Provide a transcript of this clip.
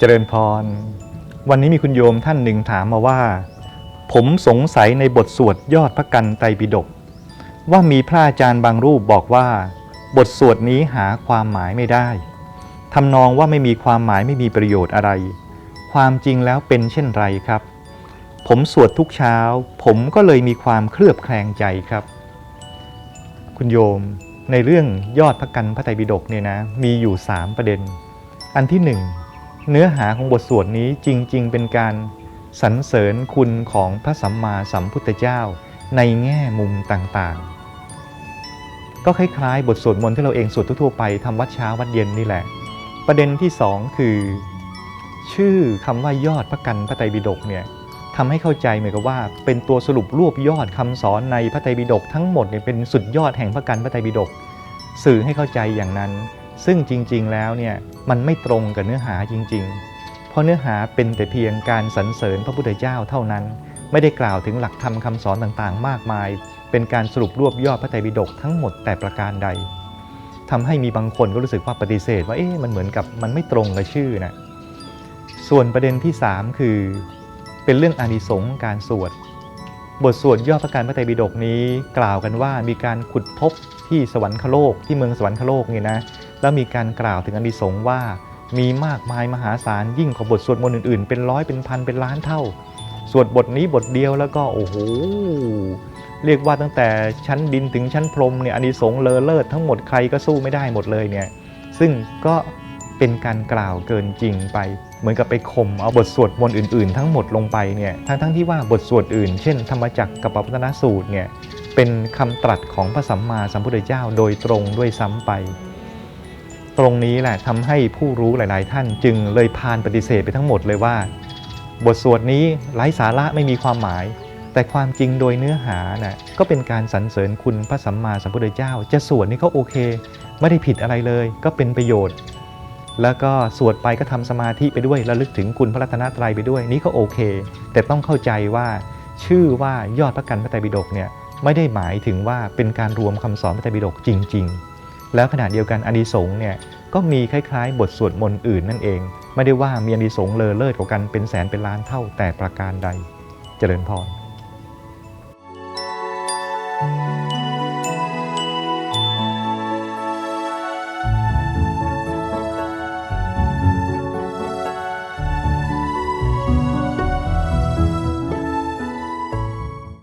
เจริญพร วันนี้มีคุณโยมท่านหนึ่งถามมาว่า ผมสงสัยในบทสวดยอดพระกันไตรปิฎกว่ามีพระอาจารย์บางรูปบอกว่า บทสวดนี้หาความหมายไม่ได้ทำนองว่าไม่มีความหมายไม่มีประโยชน์อะไร ความจริงแล้วเป็นเช่นไรครับ ผมสวดทุกเช้า ผมก็เลยมีความเคลือบแคลงใจครับ คุณโยมในเรื่องยอดพระกันพระไตรปิฎกเนี่ยนะมีอยู่ 3 ประเด็น อันที่หนึ่ง เนื้อหาของบทสวดนี้จริง ๆ เป็นการสรรเสริญคุณของพระสัมมาสัมพุทธเจ้าในแง่มุมต่างๆ ก็คล้ายๆ บทสวดมนต์ที่เราเองสวดทั่วๆไปทำวัดเช้าวัดเย็นนี่แหละ ประเด็นที่สองคือ ชื่อคำว่ายอดพระกันพระไตรปิฎกเนี่ยทำให้เข้าใจเหมือนกับว่า เป็นตัวสรุปรวบยอดคำสอนในพระไตรปิฎกทั้งหมดเนี่ยเป็นสุดยอดแห่งพระกันพระไตรปิฎกสื่อให้เข้าใจอย่างนั้น ซึ่งจริงๆแล้วเนี่ยมันไม่ตรงกับเนื้อหาจริง ๆ เพราะเนื้อหาเป็นแต่เพียงการสรรเสริญพระพุทธเจ้าเท่านั้น ไม่ได้กล่าวถึงหลักธรรมคำสอนต่างๆ มากมาย เป็นการสรุปรวบยอดพระไตรปิฎกทั้งหมดแต่ประการใดทำให้มีบางคนก็รู้สึกว่าปฏิเสธ ว่าเอ๊ะมันเหมือนกับมันไม่ตรงกับชื่อนะส่วนประเด็นที่ 3 คือ เป็นเรื่องอานิสงส์การสวดบทสวดยอดพระการพระไตรปิฎกนี้กล่าวกันว่ามีการขุดพบที่สวรรคโลกที่เมืองสวรรคโลกนี่นะ แล้วมีการกล่าวถึงอนิสงส์ว่า มีมากมายมหาศาลยิ่งกว่าบทสวดมนต์อื่นๆ เป็นร้อยเป็นพันเป็นล้านเท่า สวดบทนี้บทเดียวแล้วก็โอ้โหเรียกว่าตั้งแต่ชั้นดินถึงชั้นพรมเนี่ยอนิสงส์เลอเลิศทั้งหมดใครก็สู้ไม่ได้หมดเลยเนี่ยซึ่งก็เป็นการกล่าวเกินจริงไป เหมือนกับไปข่มเอาบทสวดมนต์อื่นๆ ทั้งหมดลงไปเนี่ยทั้งๆที่ว่าบทสวดอื่น เช่น ธรรมจักรกับปวัตนสูตรเนี่ยเป็นคำตรัสของพระสัมมาสัมพุทธเจ้าโดยตรงด้วยซ้ำไป ตรงนี้แหละทำให้ผู้รู้หลาย ๆ ท่านจึงเลยพานปฏิเสธไปทั้งหมดเลยว่า บทสวดนี้ไร้สาระไม่มีความหมาย แต่ความจริงโดยเนื้อหาน่ะก็เป็นการสรรเสริญคุณพระสัมมาสัมพุทธเจ้า จะสวดนี่ก็โอเค ไม่ได้ผิดอะไรเลย ก็เป็นประโยชน์ แล้วก็สวดไปก็ทำสมาธิไปด้วยระลึกถึงคุณพระรัตนตรัยไปด้วยนี่ก็โอเค แต่ต้องเข้าใจว่าชื่อว่ายอดพระกันพระไตรปิฎกเนี่ยไม่ได้หมายถึงว่าเป็นการรวมคำสอนพระไตรปิฎกจริง ๆ แล้วขณะเดียวกันอานิสงส์เนี่ยก็มีคล้ายๆ บทสวดมนต์อื่นนั่นเอง ไม่ได้ว่ามีอานิสงส์เลอเลิศกว่ากันเป็นแสนเป็นล้านเท่าแต่ประการใดเจริญพร